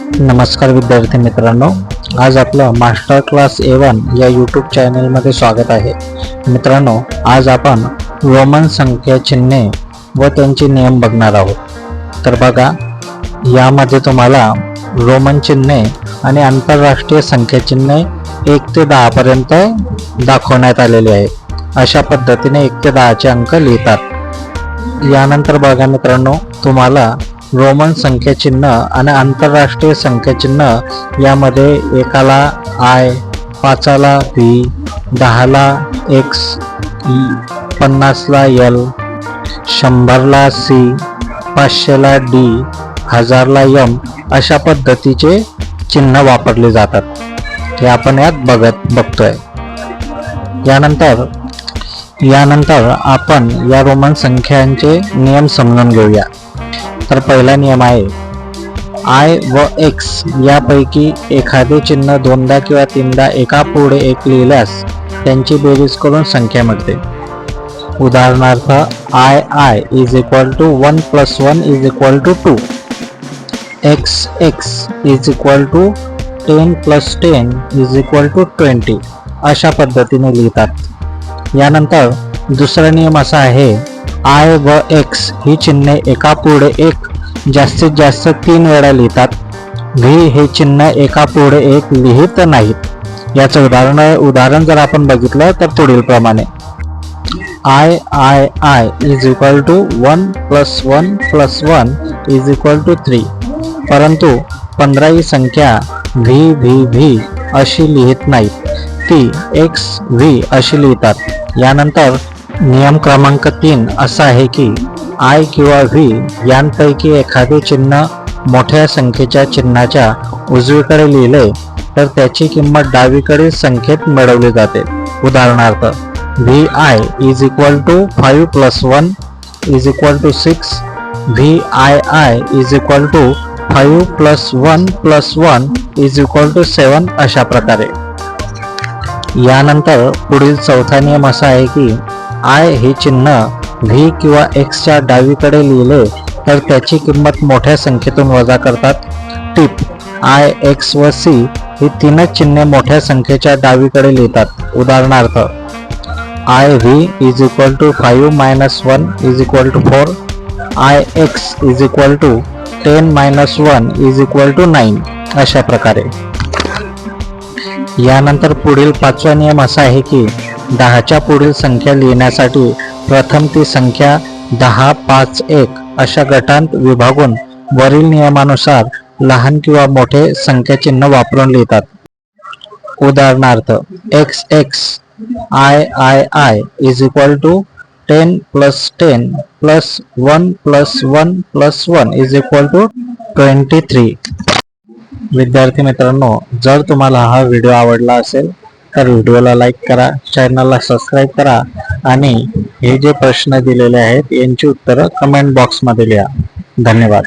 नमस्कार विद्यार्थी मित्रांनो आज आपलं मास्टर क्लास ए वन या यूट्यूब चॅनलमध्ये स्वागत आहे. मित्रांनो आज आपण रोमन संख्या चिन्हे व त्यांचे नियम बघणार आहोत. तर बघा यामध्ये तुम्हाला रोमन चिन्हे आणि आंतरराष्ट्रीय संख्या चिन्हे एक ते दहापर्यंत दाखवण्यात आलेले आहेत. अशा पद्धतीने एक ते दहाचे अंक लिहितात. यानंतर बघा मित्रांनो तुम्हाला रोमन संख्या चिन्ह आणि आंतरराष्ट्रीय संख्याचिन्ह यामध्ये एकाला आय पाचाला व्ही दहाला एक्स पन्नासला एल शंभरला सी पाचशेला डी हजारला यम अशा पद्धतीचे चिन्ह वापरले जातात. हे आपण यात बघत बघतोय. यानंतर यानंतर आपण या रोमन संख्यांचे नियम समजून घेऊया. तर पहिला नियम आहे. आय व एक्स यापैकी एखादे चिन्ह दोनदा किंवा तीनदा एका पुढे एक लिहिल्यास त्यांची बेरीज करून संख्या मिळते. उदाहरणार्थ I I is equal to one plus one is equal to two X X is equal to ten plus ten is equal to twenty अशा पद्धतीने लिहितात. यानंतर दुसरा नियम असा आहे आय व एक्स ही चिन्हे एका पुढे एक जास्तीत जास्त तीन वेळा लिहितात. व्ही हे चिन्ह एका पुढे एक लिहित नाहीत. याचं उदाहरण उदाहरण जर आपण बघितलं तर पुढील प्रमाणे I I I is equal to one plus one plus one is equal to three परंतु पंधरा ही संख्या व्ही व्ही व्ही अशी लिहित नाहीत. ती एक्स व्ही अशी लिहितात. यानंतर नियम क्रमांक तीन असा आहे की आय किंवा व्ही यांपैकी एखादे चिन्ह मोठ्या संख्येच्या चिन्हाच्या उजवीकडे लिहिले तर त्याची किंमत डावीकडील संख्येत मिळवली जाते. उदाहरणार्थ V I is equal to five plus one is equal to six V I I is equal to five plus one plus one is equal to seven अशा प्रकारे. यानंतर पुढील चौथा नियम असा आहे की आय हे चिन्ह व्ही किंवा एक्सच्या डावीकडे लिहिले तर त्याची किंमत मोठ्या संख्येतून वजा करतात. टिप आय एक्स व सी ही तीनच चिन्हे मोठ्या संख्येच्या डावीकडे लिहितात. उदाहरणार्थ I V is equal to five minus one is equal to four I X is equal to ten minus one is equal to nine अशा प्रकारे. यानंतर पुढील पाचवा नियम असा आहे की दहाच्या पुढील संख्या लिहिण्यासाठी प्रथम ती संख्या दहा पाच एक अशा गटांत विभागून वरील नियमानुसार लहान किंवा मोठे संख्या चिन्ह वापरून लिहितात. उदाहरणार्थ X X I I I is equal to ten plus ten plus one plus one plus one is equal to twenty three विद्यार्थी मित्रांनो जर तुम्हाला हा व्हिडिओ आवडला असेल तर व्हिडिओला लाईक करा चॅनलला सबस्क्राईब करा आणि हे जे प्रश्न दिलेले आहेत यांची उत्तरं कमेंट बॉक्समध्ये लिहा. धन्यवाद.